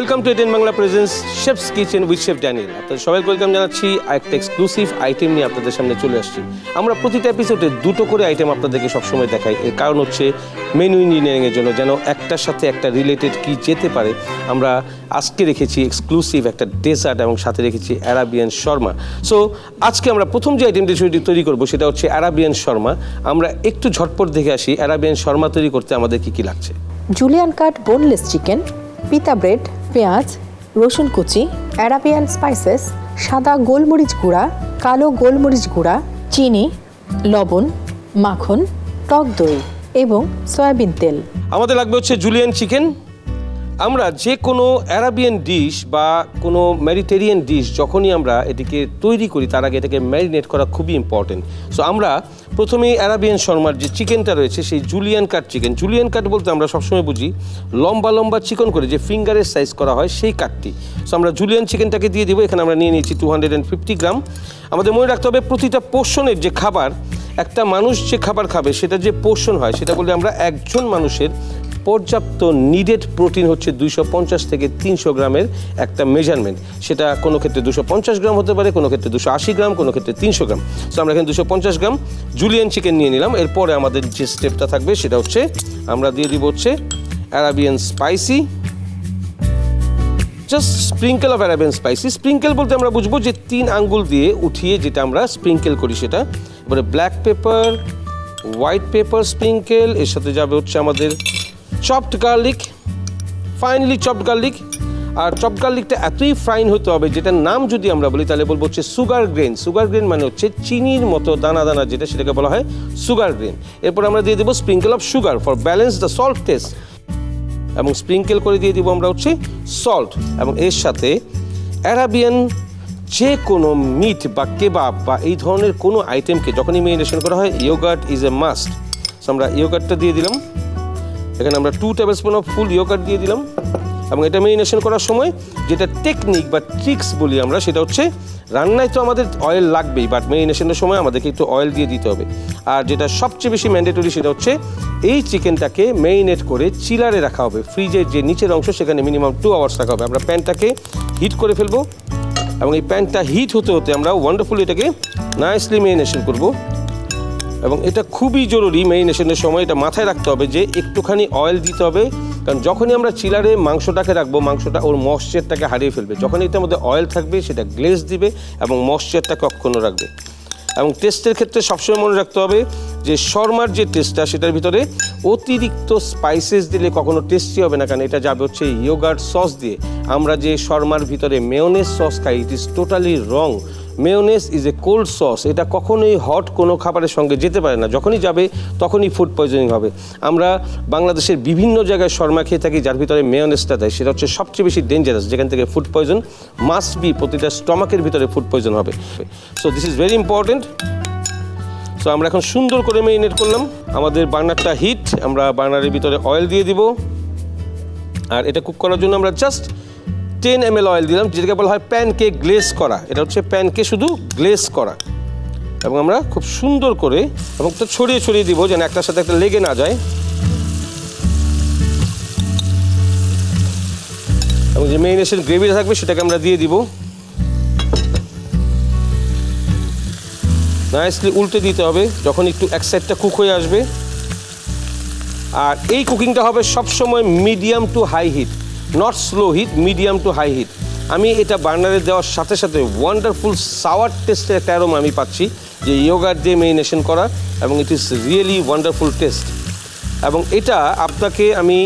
Welcome to ATN Bangla presence chef's kitchen with chef Daniel আপনাদের সবাইকে welcome জানাচ্ছি একটা এক্সক্লুসিভ আইটেম নিয়ে আপনাদের সামনে চলে আসছি। আমরা প্রতিটা এপিসোডে দুটো করে আইটেম আপনাদেরকে সবসময় দেখাই। এর কারণ হচ্ছে মেনু ইঞ্জিনিয়ারিংয়ের জন্য যেন একটার সাথে একটা রিলেটেড কি যেতে পারে। আমরা আজকে রেখেছি এক্সক্লুসিভ একটা ডেজার্ট এবং সাথে রেখেছি অ্যারাবিয়ান শর্মা সো আজকে আমরা প্রথম যে আইটেমটি তৈরি করব সেটা হচ্ছে অ্যারাবিয়ান শর্মা আমরা একটু ঝটপট দেখে আসি অ্যারাবিয়ান শর্মা তৈরি করতে আমাদের কি কি লাগছে। Julienne cut boneless chicken pita bread পেঁয়াজ, রসুন কুচি অ্যারাবিয়ান স্পাইসেস সাদা গোলমরিচ গুঁড়া, কালো গোলমরিচ গুঁড়া, চিনি, লবণ, মাখন, টক দই এবং সয়াবিন তেল। আমাদের লাগবে হচ্ছে জুলিয়ান চিকেন আমরা যে কোনো অ্যারাবিয়ান ডিশ বা কোনো ম্যারিটেরিয়ান ডিশ যখনই আমরা এটিকে তৈরি করি, তার আগে এটাকে ম্যারিনেট করা খুবই ইম্পর্টেন্ট সো আমরা প্রথমেই অ্যারাবিয়ান শর্মার যে চিকেনটা রয়েছে, সেই julienne cut chicken julienne cut বলতে আমরা সবসময় বুঝি, লম্বা লম্বা চিকন করে যে ফিঙ্গারের সাইজ করা হয়, সেই কাটটি সো আমরা জুলিয়ান চিকেনটাকে দিয়ে দিব, এখানে আমরা নিয়ে নিয়েছি two hundred and fifty gram. আমাদের মনে রাখতে হবে, প্রতিটা পোর্শনের যে খাবার, একটা মানুষ যে খাবার খাবে, সেটা যে পোর্শন হয়, সেটা বলে আমরা একজন মানুষের পর্যাপ্ত নিডেড প্রোটিন হচ্ছে দুইশো পঞ্চাশ থেকে তিনশো গ্রামের একটা মেজারমেন্ট সেটা কোনো ক্ষেত্রে দুশো পঞ্চাশ গ্রাম হতে পারে, কোনো ক্ষেত্রে দুশো আশি গ্রাম, কোনো ক্ষেত্রে তিনশো গ্রাম। সো আমরা এখানে দুশো পঞ্চাশ গ্রাম জুলিয়ান চিকেন নিয়ে নিলাম। এরপরে আমাদের যে স্টেপটা থাকবে সেটা হচ্ছে, আমরা দিয়ে দিব হচ্ছে Arabian spicy just sprinkle of Arabian spicy sprinkle বলতে আমরা বুঝব যে তিন আঙ্গুল দিয়ে উঠিয়ে যেটা আমরা স্প্রিঙ্কেল করি সেটা। এবারে black pepper white pepper sprinkle এর সাথে যাবে হচ্ছে আমাদের chopped garlic finally chopped garlic আর চপ গার্লিকটা এতই ফাইন হতে হবে, যেটার নাম যদি আমরা বলি, তাহলে বলব হচ্ছে সুগার গ্রেন সুগার গ্রেন মানে হচ্ছে চিনির মতো দানা দানা, যেটা সেটাকে বলা হয় সুগার গ্রেন এরপর আমরা দিয়ে দেবো sprinkle of sugar for balance the salt taste এবং স্প্রিঙ্কেল করে দিয়ে দিব আমরা হচ্ছে সল্ট এবং এর সাথে অ্যারাবিয়ান যে কোনো মিট বা কেবাব বা এই ধরনের কোনো আইটেমকে যখনই মেরিনেশন করা হয় ইয়োগার্ট ইজ এ মাস্ট আমরা ইয়োগার্টটা দিয়ে দিলাম। এখানে আমরা two tablespoon of full yogurt দিয়ে দিলাম। এবং এটা মেরিনেশন করার সময় যেটা টেকনিক বা ট্রিক্স বলি আমরা, সেটা হচ্ছে রান্নায় তো আমাদের অয়েল লাগবেই বাট মেরিনেশনের সময় আমাদেরকে একটু অয়েল দিয়ে দিতে হবে। আর যেটা সবচেয়ে বেশি ম্যান্ডেটরি সেটা হচ্ছে এই চিকেনটাকে মেরিনেট করে চিলারে রাখা হবে। ফ্রিজের যে নিচের অংশ, সেখানে মিনিমাম টু আওয়ার্স রাখা হবে। আমরা প্যানটাকে হিট করে ফেলব। এবং এই প্যানটা হিট হতে হতে আমরা ওয়ান্ডারফুল এটাকে নাইসলি মেরিনেশন করব। এবং এটা খুবই জরুরি মেরিনেশনের সময় এটা মাথায় রাখতে হবে যে একটুখানি অয়েল দিতে হবে, কারণ যখনই আমরা চিলারে মাংসটাকে রাখব, মাংসটা ওর ময়শ্চারটাকে হারিয়ে ফেলবে। যখন এটার মধ্যে অয়েল থাকবে, সেটা গ্লেজ দিবে এবং ময়শ্চারটাকে অক্ষুণ্ণ রাখবে। এবং টেস্টের ক্ষেত্রে সবসময় মনে রাখতে হবে যে শর্মার যে টেস্টটা সেটার ভিতরে অতিরিক্ত স্পাইসেস দিলে কখনো টেস্টি হবে না, কারণ এটা যাবে হচ্ছে ইয়োগার্ট সস দিয়ে। আমরা যে শর্মার ভিতরে মেয়নেস সস খাই it is totally wrong mayonnaise is a cold sauce এটা কখনোই হট কোনো খাবারের সঙ্গে যেতে পারে না। যখনই যাবে, তখনই ফুড পয়জনিং হবে। আমরা বাংলাদেশের বিভিন্ন জায়গায় শর্মা খেয়ে থাকি, যার ভিতরে মেয়োনেসটা দেয়। সেটা হচ্ছে সবচেয়ে বেশি ডেঞ্জারাস যেখান থেকে ফুড পয়জন মাস্ট বি প্রতিটা স্টমাকের ভিতরে ফুড পয়জন হবে। So this is very important so আমরা এখন সুন্দর করে মেরিনেট করলাম। আমাদের বার্নারটা হিট আমরা বার্নারের ভিতরে অয়েল দিয়ে দিব। আর এটা কুক করার জন্য আমরা জাস্ট টেন এম অয়েল দিলাম, যেটাকে বলা হয় প্যানকে গ্লেস করা। এটা হচ্ছে প্যানকে শুধু গ্লেস করা। এবং আমরা খুব সুন্দর করে এবং তো ছড়িয়ে ছড়িয়ে দিব যেন একটার সাথে একটা লেগে না যায়। এবং যে মেরিনেশন গ্রেভিটা থাকবে, সেটাকে আমরা দিয়ে দিব। নাইসলি উল্টে দিতে হবে, যখন একটু এক সাইডটা কুক হয়ে আসবে। আর এই কুকিংটা হবে সবসময় medium to high heat not slow heat medium to high heat আমি এটা বার্নারে দেওয়ার সাথে সাথে ওয়ান্ডারফুল সাওয়ার টেস্টের একটা অ্যারোমা আমি পাচ্ছি, যে ইয়োগার দিয়ে মেরিনেশন করা, এবং it is really wonderful taste এবং এটা আপনাকে আমি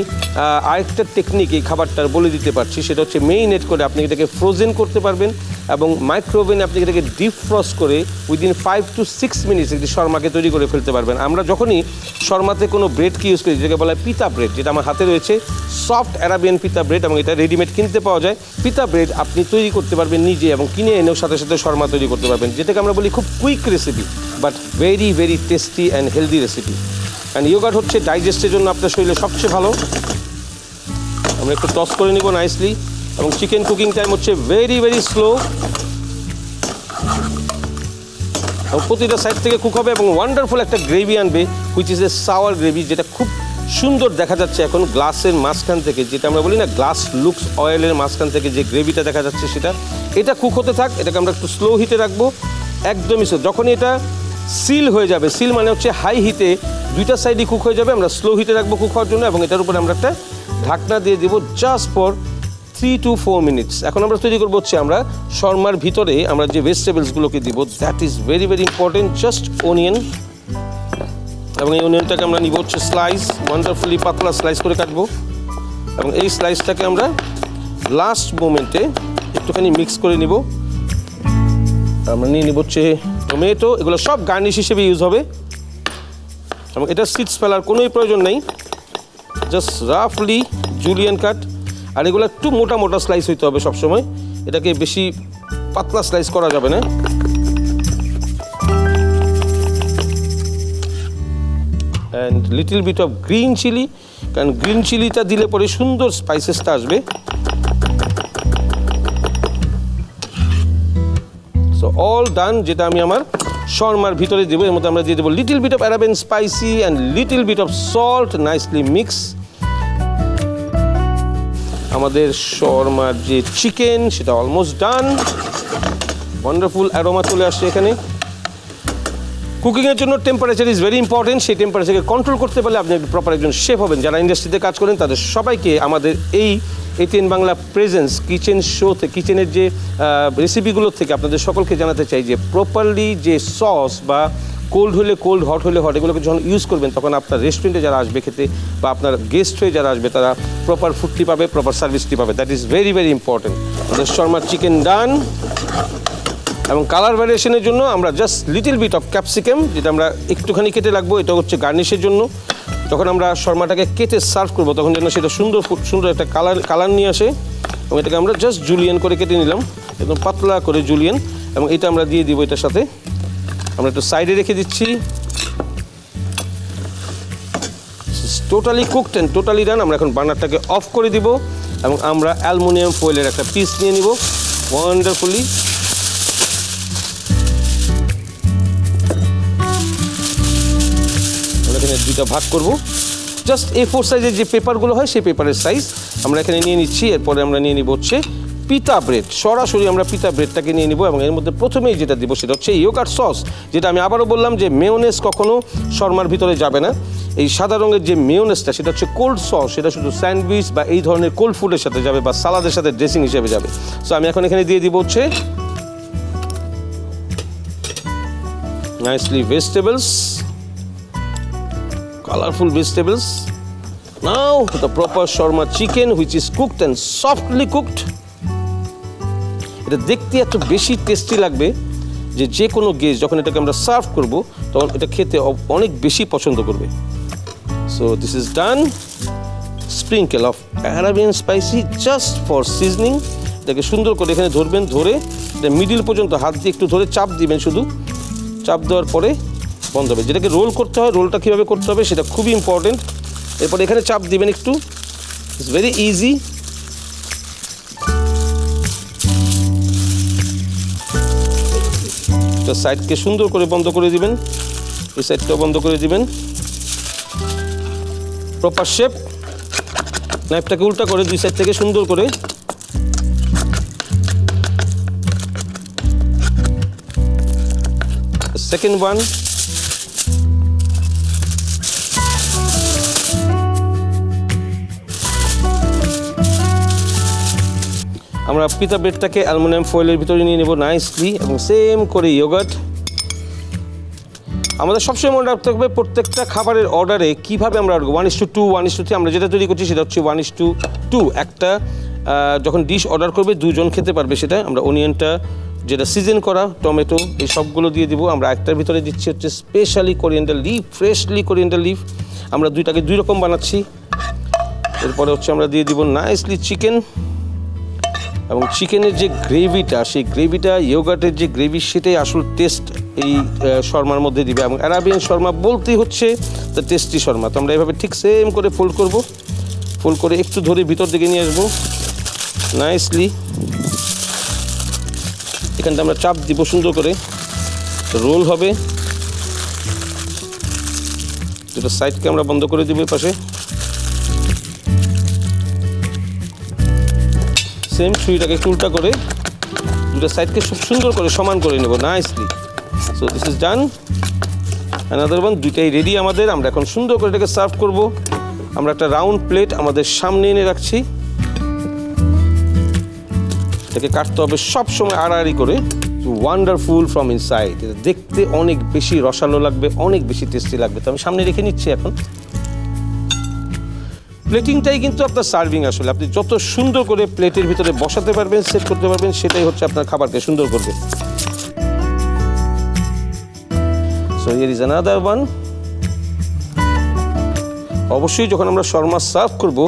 আরেকটা টেকনিক এই খাবারটার বলে দিতে পারছি। সেটা হচ্ছে মেরিনেট করে আপনি এটাকে ফ্রোজেন করতে পারবেন এবং মাইক্রোওভেনে আপনি এটাকে ডিপ ফ্রস্ট করে within five to six minutes একটি শর্মাকে তৈরি করে ফেলতে পারবেন। আমরা যখনই শর্মাতে কোনো ব্রেডকে ইউজ করি, যেটাকে বলা হয় পিতা ব্রেড যেটা আমার হাতে রয়েছে সফট অ্যারাবিয়ান পিতা ব্রেড এবং এটা রেডিমেড কিনতে পাওয়া যায়। পিতা ব্রেড আপনি তৈরি করতে পারবেন নিজে এবং কিনে এনেও সাথে সাথে শর্মা তৈরি করতে পারবেন, যেটাকে আমরা বলি খুব quick recipe but very very tasty and healthy recipe and yogurt হচ্ছে ডাইজেস্টের জন্য আপনার শরীরে সবচেয়ে ভালো। আমরা একটু টস করে নিব নাইসলি এবং চিকেন কুকিং টাইম হচ্ছে ভেরি ভেরি স্লো প্রতিটা সাইড থেকে কুক হবে এবং ওয়ান্ডারফুল একটা গ্রেভি আনবে which is a sour gravy যেটা খুব সুন্দর দেখা যাচ্ছে এখন গ্লাসের মাঝখান থেকে, যেটা আমরা বলি না গ্লাস লুকস অয়েলের মাঝখান থেকে যে গ্রেভিটা দেখা যাচ্ছে সেটা। এটা কুক হতে থাক, এটাকে আমরা একটু স্লো হিটে রাখব। একদমই স্লো যখনই এটা সিল হয়ে যাবে সিল মানে হচ্ছে হাই হিটে দুইটা সাইডই কুক হয়ে যাবে। আমরা স্লো হিটে রাখব কুক হওয়ার জন্য এবং এটার উপরে আমরা একটা ঢাকনা দিয়ে দেবো just for three to four minutes এখন আমরা তৈরি করব হচ্ছে আমরা শর্মার ভিতরে আমরা যে ভেজিটেবলসগুলোকে দিব that is very very important just onion এবং এই অনিয়নটাকে আমরা নিব হচ্ছে স্লাইস ওয়ান্ডারফুলি পাতলা স্লাইস করে কাটবো। এবং এই স্লাইসটাকে আমরা লাস্ট মোমেন্টে একটুখানি মিক্স করে নিব। আমরা নিয়ে নিব হচ্ছে টমেটো এগুলো সব গার্নিশ হিসেবে ইউজ হবে। এবং এটা সিডস ফেলার কোনোই প্রয়োজন নেই। জাস্ট রাফলি জুলিয়ান কাট আর এগুলো একটু মোটা মোটা স্লাইস হইতে হবে সবসময়। এটাকে বেশি পাতলা স্লাইস করা যাবে না। And little bit of green chili কারণ গ্রিন চিলিটা দিলে পরে সুন্দর স্পাইসেসটা আসবে। সো অল ডান যেটা আমি আমার শর্মার ভিতরে দেবো, এর মধ্যে আমরা দিয়ে দেবো little bit of Arabian spicy and little bit of salt nicely mix আমাদের শর্মার যে চিকেন সেটা অলমোস্ট ডান ওয়ান্ডারফুল অ্যারোমা চলে আসছে এখানে। কুকিংয়ের জন্য টেম্পারেচার ইজ ভেরি ইম্পর্টেন্ট সেই টেম্পারেচারকে কন্ট্রোল করতে পারলে আপনি প্রপার একজন শেফ হবেন। যারা ইন্ডাস্ট্রিতে কাজ করেন, তাদের সবাইকে আমাদের এই এটিএন বাংলা প্রেজেন্স কিচেন শোতে কিচেনের যে রেসিপিগুলো থেকে আপনাদের সকলকে জানাতে চাই যে প্রপারলি যে সস বা কোল্ড হলে কোল্ড হট হলে হট এগুলোকে যখন ইউজ করবেন, তখন আপনার রেস্টুরেন্টে যারা আসবে খেতে বা আপনার গেস্ট হয়ে যারা আসবে, তারা প্রপার ফুডটি পাবে প্রপার সার্ভিসটি পাবে। That is very very important শর্মার চিকেন ডান এবং কালার ভ্যারিয়েশনের জন্য আমরা just little bit of capsicum যেটা আমরা একটুখানি কেটে রাখব, এটা হচ্ছে গার্নিশের জন্য। যখন আমরা শর্মাটাকে কেটে সার্ভ করব, তখন যেন সেটা সুন্দর সুন্দর একটা কালার কালার নিয়ে আসে। এবং এটাকে আমরা জাস্ট জুলিয়ান করে কেটে নিলাম, একদম পাতলা করে জুলিয়ান এবং এটা আমরা দিয়ে দিব এটার সাথে। আমরা একটু সাইডে রেখে দিচ্ছি। Totally cooked and totally done আমরা এখন বার্নারটাকে অফ করে দিব। এবং আমরা অ্যালুমিনিয়াম ফয়েলের একটা পিস নিয়ে নিব। ওয়ান্ডারফুলি দুইটা ভাগ করব। জাস্ট এ ফোর সাইজের যে পেপারগুলো হয়, সেই পেপারের সাইজ আমরা এখানে নিয়ে নিচ্ছি। এরপরে আমরা নিয়ে নিব হচ্ছে পিতা ব্রেড সরাসরি আমরা পিতা ব্রেডটাকে নিয়ে নিব এবং এর মধ্যে প্রথমেই যেটা দিব সেটা হচ্ছে ইয়োগার্ট সস যেটা আমি আবারও বললাম যে মেয়োনেস কখনো শর্মার ভিতরে যাবে না। এই সাদা রঙের যে মেয়োনেসটা সেটা হচ্ছে কোল্ড সস সেটা শুধু স্যান্ডউইচ বা এই ধরনের কোল্ড ফুডের সাথে যাবে বা সালাদের সাথে ড্রেসিং হিসেবে যাবে। সো আমি এখন এখানে দিয়ে দিব হচ্ছে nicely vegetables colorful vegetables. Now, the proper shawarma chicken, which is cooked and softly cooked. এটা দেখতে এত বেশি টেস্টি লাগবে যে যে কোনো গেস্ট যখন এটাকে আমরা সার্ভ করব, তখন এটা খেতে অনেক বেশি পছন্দ করবে so this is done sprinkle of Arabian spicy just for seasoning এটাকে সুন্দর করে এখানে ধরবেন, ধরে এটা মিডিল পর্যন্ত হাত দিয়ে একটু ধরে চাপ দিবেন শুধু চাপ দেওয়ার পরে বন্ধ হবে। যেটাকে রোল করতে হয় রোলটা কীভাবে করতে হবে সেটা খুবই ইম্পর্টেন্ট এরপর এখানে চাপ দিবেন একটু। ইটস ভেরি ইজি সাইডকে সুন্দর করে বন্ধ করে দিবেন। এই সাইডটাও বন্ধ করে দিবেন। প্রপার শেপ নাইফটাকে উল্টা করে দুই সাইড থেকে সুন্দর করে। সেকেন্ড ওয়ান আমরা পিতা ব্রেডটাকে অ্যালুমিনিয়াম ফয়েলের ভিতরে নিয়ে নেব নাইসলি এবং সেম করে ইয়োগার্ট আমাদের সবসময় মনে রাখতে হবে প্রত্যেকটা খাবারের অর্ডারে কীভাবে আমরা one is two two one is two three আমরা যেটা তৈরি করছি সেটা হচ্ছে ওয়ান ইস টু টু একটা যখন ডিশ অর্ডার করবে, দুজন খেতে পারবে সেটা। আমরা অনিয়নটা যেটা সিজন করা, টমেটো, এই সবগুলো দিয়ে দিব। আমরা একটার ভিতরে দিচ্ছি হচ্ছে specially coriander leaf freshly coriander leaf আমরা দুইটাকে দুই রকম বানাচ্ছি। এরপরে হচ্ছে আমরা দিয়ে দিব নাইসলি চিকেন এবং চিকেনের যে গ্রেভিটা, সেই গ্রেভিটা ইয়োগাটের যে গ্রেভি সেটাই আসল টেস্ট এই শর্মার মধ্যে দিবে। এবং অ্যারাবিয়ান শর্মা বলতেই হচ্ছে দ্য টেস্টি শর্মা। তো আমরা এভাবে ঠিক সেম করে ফোল্ড করব। ফোল্ড করে একটু ধরে ভিতর দিকে নিয়ে আসব। নাইসলি এখানটা আমরা চাপ দিব সুন্দর করে। রোল হবে। দুটো সাইডকে আমরা বন্ধ করে দিব পাশে সেম ছুরিটাকে একটু উল্টা করে দুটো সাইডকে খুব সুন্দর করে সমান করে নেব nicely so this is done another one দুইটাই রেডি আমাদের। আমরা এখন সুন্দর করে এটাকে সার্ভ করব। আমরা একটা রাউন্ড প্লেট আমাদের সামনে এনে রাখছি। এটাকে কাটতে হবে সব সময় আড়াআড়ি করে। ওয়ান্ডারফুল ফ্রম ইনসাইড দেখতে অনেক বেশি রসালো লাগবে, অনেক বেশি টেস্টি লাগবে। তো আমি সামনে রেখে নিচ্ছি এখন। প্লেটিংটাই কিন্তু আপনার সার্ভিং আসলে। আপনি যত সুন্দর করে প্লেটের ভিতরে বসাতে পারবেন সেট করতে পারবেন, সেটাই হচ্ছে আপনার খাবারকে সুন্দর করবে। সো হিয়ার ইজ ওয়ান অবশ্যই যখন আমরা শর্মা সার্ভ করব,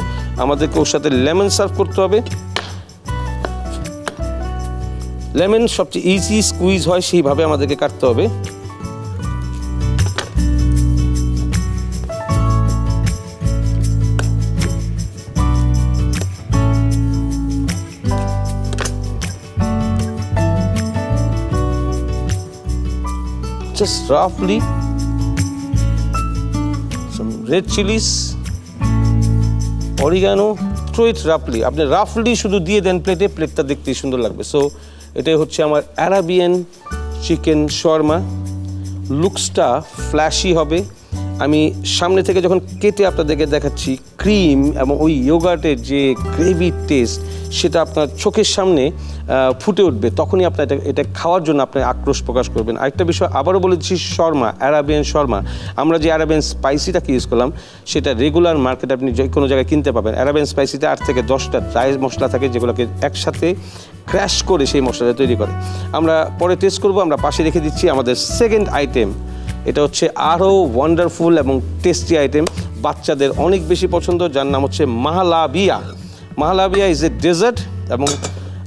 আমাদেরকে ওর সাথে লেমন সার্ভ করতে হবে। লেমন সবচেয়ে ইজি স্কুইজ হয়, সেইভাবে আমাদেরকে কাটতে হবে। Just roughly some red chilies oregano throw it রাফলি আপনি রাফলি শুধু দিয়ে দেন প্লেটে প্লেটটা দেখতে সুন্দর লাগবে। সো এটাই হচ্ছে আমার অ্যারাবিয়ান চিকেন শর্মা লুকসটা ফ্ল্যাশি হবে। আমি সামনে থেকে যখন কেটে আপনাদেরকে দেখাচ্ছি ক্রিম এবং ওই ইয়োগার্টের যে গ্রেভি টেস্ট সেটা আপনার চোখের সামনে ফুটে উঠবে। তখনই আপনার এটা এটা খাওয়ার জন্য আপনি আক্রোশ প্রকাশ করবেন। আরেকটা বিষয়, আবারও বলেছি শর্মা, অ্যারাবিয়ান শর্মা। আমরা যে অ্যারাবিয়ান স্পাইসিটাকে ইউজ করলাম, সেটা রেগুলার মার্কেটে আপনি যে কোনো জায়গায় কিনতে পাবেন। অ্যারাবিয়ান স্পাইসিতে আট থেকে দশটা ড্রাই মশলা থাকে, যেগুলোকে একসাথে ক্র্যাশ করে সেই মশলাটা তৈরি করে। আমরা পরে টেস্ট করব, আমরা পাশে রেখে দিচ্ছি আমাদের সেকেন্ড আইটেম। এটা হচ্ছে আরও ওয়ান্ডারফুল এবং টেস্টি আইটেম। বাচ্চাদের অনেক বেশি পছন্দ, যার নাম হচ্ছে mahalabia. Mahalabia is a dessert এবং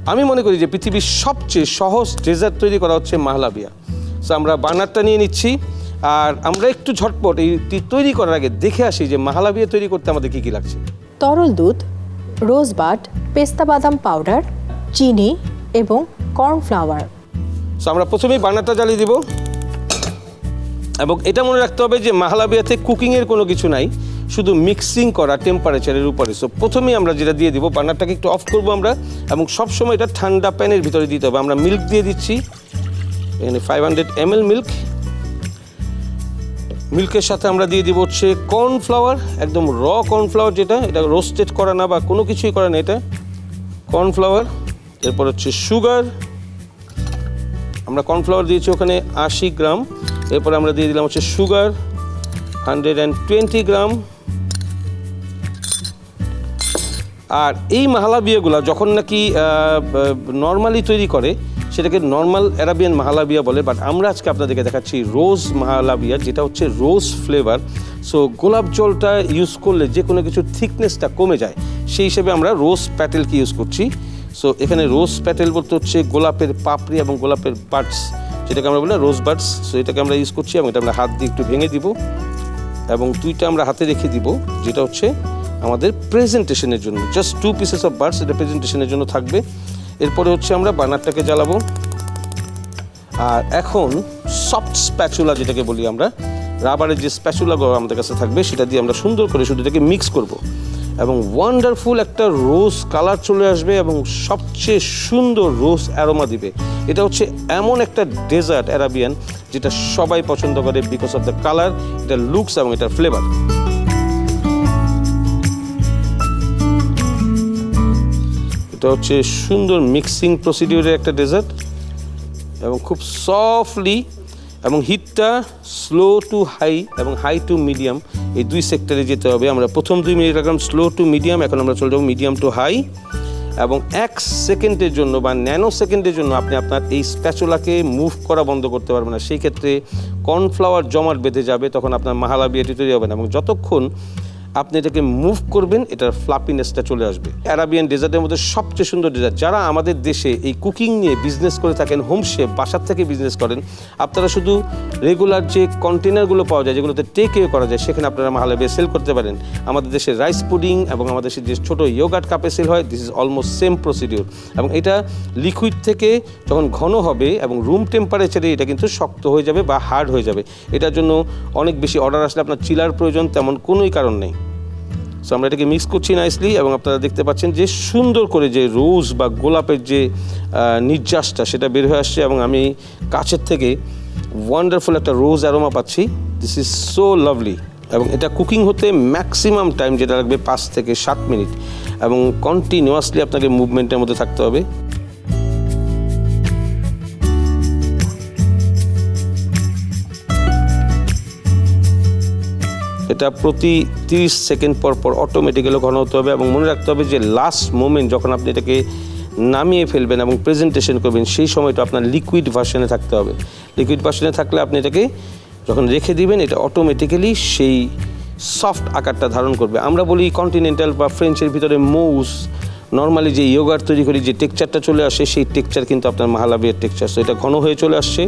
আমি মনে করি যে পৃথিবীর সবচেয়ে সহজ ডেজার্ট তৈরি করা হচ্ছে মাহালাবিয়া। সো আমরা বার্নারটা নিয়ে নিচ্ছি। আর আমরা একটু ঝটপট এইটি তৈরি করার আগে দেখে আসি যে মাহালাবিয়া তৈরি করতে আমাদের কী কী লাগছে। তরল দুধ রোজবাট পেস্তা বাদাম পাউডার চিনি এবং কর্নফ্লাওয়ার। সো আমরা প্রথমেই বার্নারটা জ্বালিয়ে দিব। এবং এটা মনে রাখতে হবে যে মাহালাবিয়াতে কুকিংয়ের কোনো কিছু নাই। শুধু মিক্সিং করা টেম্পারেচারের উপরে। সো প্রথমেই আমরা যেটা দিয়ে দিব বার্নারটাকে একটু অফ করব আমরা, এবং সবসময় এটা ঠান্ডা প্যানের ভিতরে দিতে হবে। আমরা মিল্ক দিয়ে দিচ্ছি। এখানে ফাইভ হান্ড্রেড এম মিল্ক মিল্কের সাথে আমরা দিয়ে দিব হচ্ছে কর্নফ্লাওয়ার একদম র কর্নফ্লাওয়ার যেটা, এটা রোস্টেড করা না বা কোনো কিছুই করা না এটা। কর্নফ্লাওয়ার এরপর হচ্ছে সুগার আমরা কর্নফ্লাওয়ার দিয়েছি ওখানে আশি গ্রাম। এরপর আমরা দিয়ে দিলাম হচ্ছে sugar hundred and twenty gram. আর এই মাহালাবিয়াগুলো যখন নাকি নর্মালি তৈরি করে, সেটাকে নর্মাল অ্যারাবিয়ান মাহালাবিয়া বলে বাট আমরা আজকে আপনাদেরকে দেখাচ্ছি রোজ মাহালাবিয়া, যেটা হচ্ছে রোজ ফ্লেভার সো গোলাপ জলটা ইউজ করলে যে কোনো কিছুর থিকনেসটা কমে যায়, সেই হিসেবে আমরা রোজ প্যাটেলকে ইউজ করছি। সো এখানে রোজ প্যাটেল বলতে হচ্ছে গোলাপের পাপড়ি এবং গোলাপের বার্ডস যেটাকে আমরা বলি রোজ বার্ডস সো এটাকে আমরা ইউজ করছি এবং এটা আমরা হাত দিয়ে একটু ভেঙে দিব এবং দুইটা আমরা হাতে রেখে দিব, যেটা হচ্ছে আমাদের প্রেজেন্টেশনের জন্য just two pieces of birds এটা প্রেজেন্টেশনের জন্য থাকবে। এরপরে হচ্ছে আমরা বানারটাকে জ্বালাবো। আর এখন সফট স্প্যাচুলা যেটাকে বলি আমরা রাবারের যে স্প্যাচুলাগুলো আমাদের কাছে থাকবে, সেটা দিয়ে আমরা সুন্দর করে শুধু এটাকে মিক্স করব। এবং ওয়ান্ডারফুল একটা রোজ কালার চলে আসবে এবং সবচেয়ে সুন্দর রোজ অ্যারোমা দিবে। এটা হচ্ছে এমন একটা ডেজার্ট অ্যারাবিয়ান যেটা সবাই পছন্দ করে বিকজ অফ দ্য কালার এটা লুকস এবং এটার ফ্লেভার এটা হচ্ছে সুন্দর মিক্সিং প্রসিডিউরের একটা ডেজার্ট এবং খুব সফটলি এবং হিটটা স্লো টু হাই এবং হাই টু মিডিয়াম এই দুই সেক্টরে যেতে হবে। আমরা প্রথম দুই মিনিট রাখলাম স্লো টু মিডিয়াম এখন আমরা চলে যাব মিডিয়াম টু হাই এবং এক সেকেন্ডের জন্য বা ন্যানো সেকেন্ডের জন্য আপনি আপনার এই স্প্যাচুলাকে মুভ করা বন্ধ করতে পারবেন না। সেই ক্ষেত্রে কর্নফ্লাওয়ার জমাট বেঁধে যাবে, তখন আপনার মাহালা বিয়েটি তৈরি হবে না। এবং যতক্ষণ আপনি এটাকে মুভ করবেন, এটার ফ্লাপিনেসটা চলে আসবে। অ্যারাবিয়ান ডেজার্টের মধ্যে সবচেয়ে সুন্দর ডেজার্ট যারা আমাদের দেশে এই কুকিং নিয়ে বিজনেস করে থাকেন হোম শেফ বাসার থেকে বিজনেস করেন, আপনারা শুধু রেগুলার যে কন্টেনারগুলো পাওয়া যায়, যেগুলোতে টেক এ করা যায়, সেখানে আপনারা মাহালাবিয়া সেল করতে পারেন। আমাদের দেশে রাইস পুডিং এবং আমাদের দেশে যে ছোটো ইয়োগাট কাপে সেল হয় this is almost same procedure এবং এটা লিকুইড থেকে যখন ঘন হবে এবং রুম টেম্পারেচারে এটা কিন্তু শক্ত হয়ে যাবে বা হার্ড হয়ে যাবে। এটার জন্য অনেক বেশি অর্ডার আসলে আপনার চিলার প্রয়োজন, তেমন কোনোই কারণ নেই। সো আমরা এটাকে মিক্স করছি নাইসলি এবং আপনারা দেখতে পাচ্ছেন যে সুন্দর করে যে রোজ বা গোলাপের যে নির্যাসটা সেটা বের হয়ে আসছে এবং আমি কাছের থেকে ওয়ান্ডারফুল একটা রোজ অ্যারোমা পাচ্ছি। দিস ইজ সো লাভলি এবং এটা কুকিং হতে ম্যাক্সিমাম টাইম যেটা লাগবে পাঁচ থেকে সাত মিনিট এবং কন্টিনিউয়াসলি আপনাকে মুভমেন্টের মধ্যে থাকতে হবে। এটা প্রতি তিরিশ সেকেন্ড পর পর অটোমেটিক্যালি ঘন হতে হবে এবং মনে রাখতে হবে যে লাস্ট মোমেন্ট যখন আপনি এটাকে নামিয়ে ফেলবেন এবং প্রেজেন্টেশন করবেন, সেই সময়টা আপনার লিকুইড ভার্সনে থাকতে হবে। লিকুইড ভার্সনে থাকলে আপনি এটাকে যখন রেখে দিবেন, এটা অটোমেটিক্যালি সেই সফট আকারটা ধারণ করবে। আমরা বলি কন্টিনেন্টাল বা ফ্রেঞ্চের ভিতরে মৌস নর্মালি যে ইয়োগার তৈরি করি, যে টেক্সচারটা চলে আসে, সেই টেক্সচার কিন্তু আপনার মাহালাবিয়ার টেক্সচার সো এটা ঘন হয়ে চলে আসছে।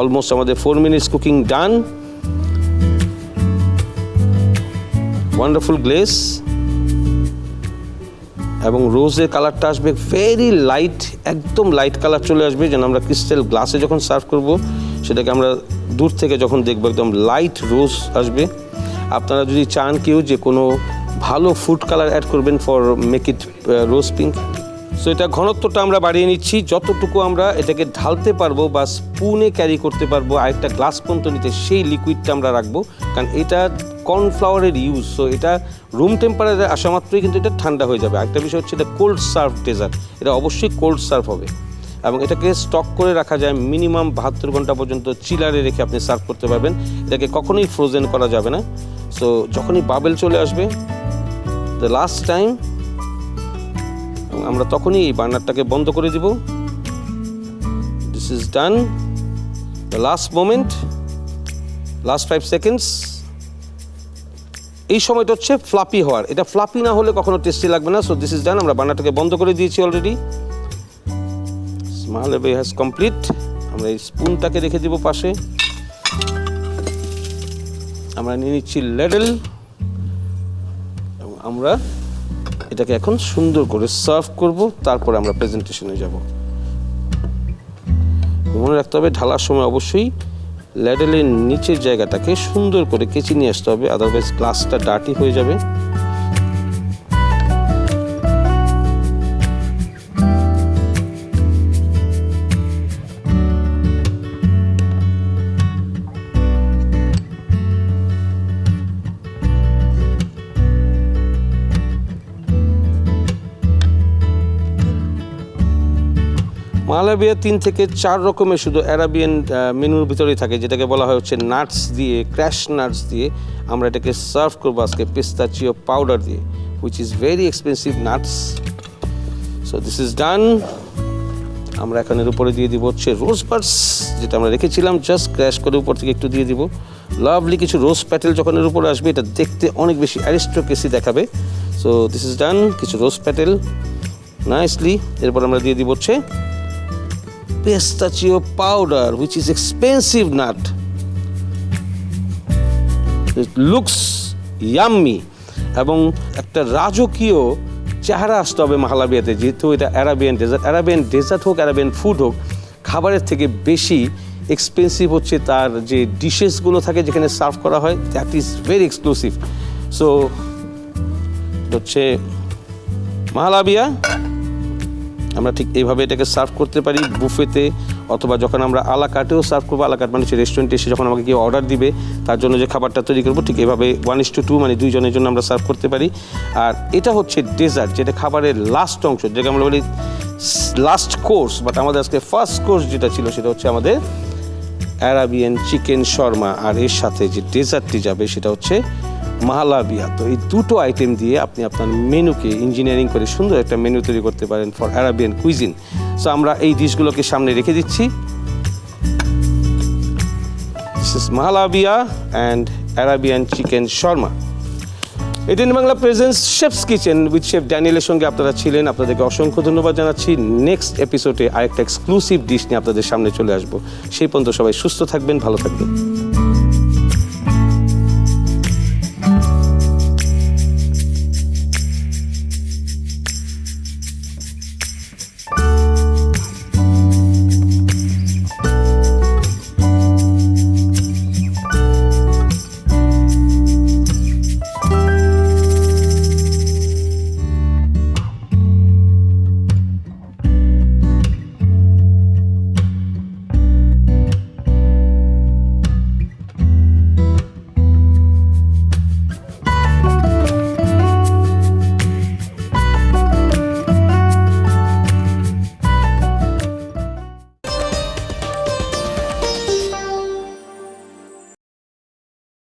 অলমোস্ট আমাদের four minutes cooking done wonderful glaze এবং রোজের কালারটা আসবে ভেরি লাইট একদম লাইট কালার চলে আসবে, যেন আমরা ক্রিস্টাল গ্লাসে যখন সার্ভ করব, সেটাকে আমরা দূর থেকে যখন দেখব, একদম লাইট রোজ আসবে। আপনারা যদি চান কেউ যে কোনো ভালো ফুড কালার অ্যাড করবেন for make it rose pink so এটা ঘনত্বটা আমরা বাড়িয়ে নিচ্ছি। যতটুকু আমরা এটাকে ঢালতে পারব বা স্পুনে ক্যারি করতে পারব, আরেকটা গ্লাস পর্যন্ত নিতে, সেই লিকুইডটা আমরা রাখব। কারণ এটা কর্নফ্লাওয়ারের ইউজ সো এটা রুম টেম্পারেচারে আসা মাত্রই কিন্তু এটা ঠান্ডা হয়ে যাবে। আরেকটা বিষয় হচ্ছে এটা কোল্ড সার্ভ ডেজার্ট এটা অবশ্যই কোল্ড সার্ভ হবে। এবং এটাকে স্টক করে রাখা যায় মিনিমাম বাহাত্তর ঘণ্টা পর্যন্ত চিলারে রেখে আপনি সার্ভ করতে পারবেন। এটাকে কখনোই ফ্রোজেন করা যাবে না। সো যখনই বাবেল চলে আসবে দ্য লাস্ট টাইম আমরা তখনই এই বার্নারটাকে বন্ধ করে দিব। This is done the last moment last five seconds এই সময়টা হচ্ছে ফ্লাপি হওয়ার। এটা ফ্লাপি না হলে কখনো টেস্টি লাগবে না। সো দিস ইজ ডান আমরা বার্নারটাকে বন্ধ করে দিয়েছি already small level has complete আমরা এই স্পুনটাকে রেখে দিব পাশে। আমরা নিয়ে নিচ্ছি লেডেল। এবং আমরা এটাকে এখন সুন্দর করে সার্ভ করব, তারপরে আমরা প্রেজেন্টেশনে যাব। মনে রাখতে হবে, ঢালার সময় অবশ্যই ল্যাডেলের নিচের জায়গাটাকে সুন্দর করে কেচি নিয়ে আসতে হবে আদারওয়াইজ গ্লাসটা ডার্টি হয়ে যাবে। মালাবিয়া তিন থেকে চার রকমের শুধু অ্যারাবিয়ান মেনুর ভিতরেই থাকে, যেটাকে বলা হয় হচ্ছে নাটস দিয়ে, ক্র্যাশ নাটস দিয়ে আমরা এটাকে সার্ভ করব আজকে পিস্তাচিও পাউডার দিয়ে which is very expensive nuts. So this is done আমরা এখন এর উপরে দিয়ে দিব হচ্ছে রোজ বার্ডস যেটা আমরা রেখেছিলাম জাস্ট ক্র্যাশ করে উপর থেকে একটু দিয়ে দিব। লাভলি কিছু রোজ প্যাটেল যখন এর উপরে আসবে, এটা দেখতে অনেক বেশি অ্যারিস্টোকেসি দেখাবে। সো দিস ইজ ডান কিছু রোজ প্যাটেল নাইসলি এরপর আমরা দিয়ে দিব হচ্ছে pistachio powder, which is expensive nut. It looks yummy. এবং একটা রাজকীয় চেহারা আসতে হবে মাহালাবিয়াতে যেহেতু এটা অ্যারাবিয়ান ডেজার্ট অ্যারাবিয়ান ডেজার্ট হোক অ্যারাবিয়ান ফুড হোক খাবারের থেকে বেশি এক্সপেন্সিভ হচ্ছে তার যে ডিশেসগুলো থাকে যেখানে সার্ভ করা হয় that is very exclusive so হচ্ছে মাহালাবিয়া। আমরা ঠিক এইভাবে এটাকে সার্ভ করতে পারি বুফেতে, অথবা যখন আমরা আলা কাটেও সার্ভ করব আলা কাট মানে রেস্টুরেন্টে এসে যখন আমাকে কেউ অর্ডার দিবে, তার জন্য যে খাবারটা তৈরি করব, ঠিক এভাবে ওয়ান ইস টু টু মানে দুইজনের জন্য আমরা সার্ভ করতে পারি। আর এটা হচ্ছে ডেজার্ট যেটা খাবারের লাস্ট অংশ, যেটাকে আমরা বলি লাস্ট কোর্স বাট আমাদের আজকে ফার্স্ট কোর্স যেটা ছিল, সেটা হচ্ছে আমাদের অ্যারাবিয়ান চিকেন শর্মা। আর এর সাথে যে ডেজার্টটি যাবে, সেটা হচ্ছে মাহালাবিয়া তো এই দুটো আইটেম দিয়ে আপনি আপনার মেনুকে ইঞ্জিনিয়ারিং করে সুন্দর একটা মেনু তৈরি করতে পারেন ফর অ্যারাবিয়ান কুইজিন সো আমরা এই ডিশগুলোকে সামনে রেখে দিচ্ছি। Mahalabia and Arabian chicken shawarma ATN Bangla presence chef's kitchen with chef ড্যানিয়েলের সঙ্গে আপনারা ছিলেন। আপনাদেরকে অসংখ্য ধন্যবাদ জানাচ্ছি। নেক্সট এপিসোডে আরেকটা এক্সক্লুসিভ ডিশ নিয়ে আপনাদের সামনে চলে আসব। সেই পর্যন্ত সবাই সুস্থ থাকবেন, ভালো থাকবেন।